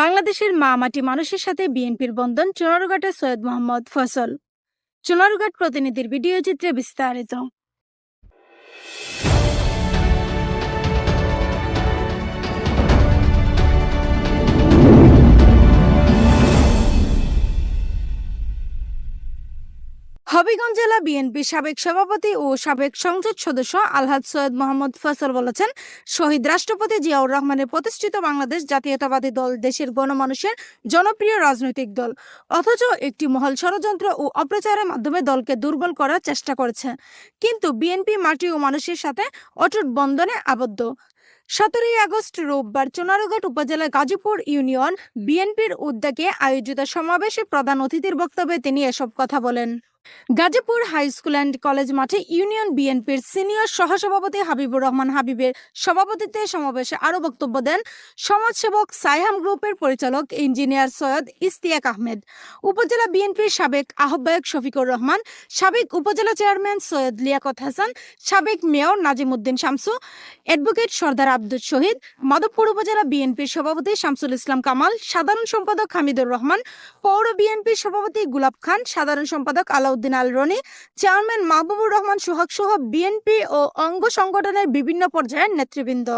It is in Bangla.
বাংলাদেশের মা মাটি মানুষের সাথে বিএনপির বন্ধন, চুনারুঘাটের সৈয়দ মোহাম্মদ ফসল। চুনারুঘাট প্রতিনিধির ভিডিও চিত্রে বিস্তারিত। হবিগঞ্জ জেলা বিএনপি সাবেক সভাপতি ও সাবেক সংসদ সদস্য আলহাজ সৈয়দ মোহাম্মদ ফসল বলেছেন, শহীদ রাষ্ট্রপতি জিয়াউর রহমানের প্রতিষ্ঠিত বাংলাদেশ জাতীয়তাবাদী দল দেশের গণমানুষের জনপ্রিয় রাজনৈতিক দল। অথচ একটি মহল ষড়যন্ত্র ও অপ্রচারের মাধ্যমে দলকে দুর্বল করার চেষ্টা করেছে। কিন্তু বিএনপি মাটি ও মানুষের সাথে অটুট বন্ধনে আবদ্ধ। সতেরোই আগস্ট রোববার চুনারুঘাট উপজেলা গাজীপুর ইউনিয়ন বিএনপির উদ্যোগে আয়োজিত সমাবেশে প্রধান অতিথির বক্তব্যে তিনি এসব কথা বলেন। Gazipur high school and college মাঠে ইউনিয়ন বিএনপির সিনিয়র সহসভাপতি হাবিবুর রহমান হাবিবের সভাপতিত্বে সমাবেশে আরও বক্তব্য দেন সমাজসেবক সাইহাম গ্রুপের পরিচালক ইঞ্জিনিয়ার সৈয়দ ইস্তিয়াক আহমেদ। উপজেলা বিএনপির সাবেক আহ্বায়ক শফিকুর রহমান, সাবেক উপজেলা চেয়ারম্যান সৈয়দ লিয়াকত হাসান, সাবেক মেয়র নাজিমুদ্দিন শামসু, অ্যাডভোকেট সর্দার আব্দুল শহীদ, মাধবপুর উপজেলা বিএনপির সভাপতি শামসুল ইসলাম কামাল, সাধারণ সম্পাদক হামিদুর রহমান, পৌর বিএনপির সভাপতি গুলাব খান, সাধারণ সম্পাদক আলাউদ্দিন আল রনি চেয়ারম্যান মাহবুবুর রহমান সোহাগ সহ বিএনপি ও অঙ্গ সংগঠনের বিভিন্ন পর্যায়ের নেতৃবৃন্দ।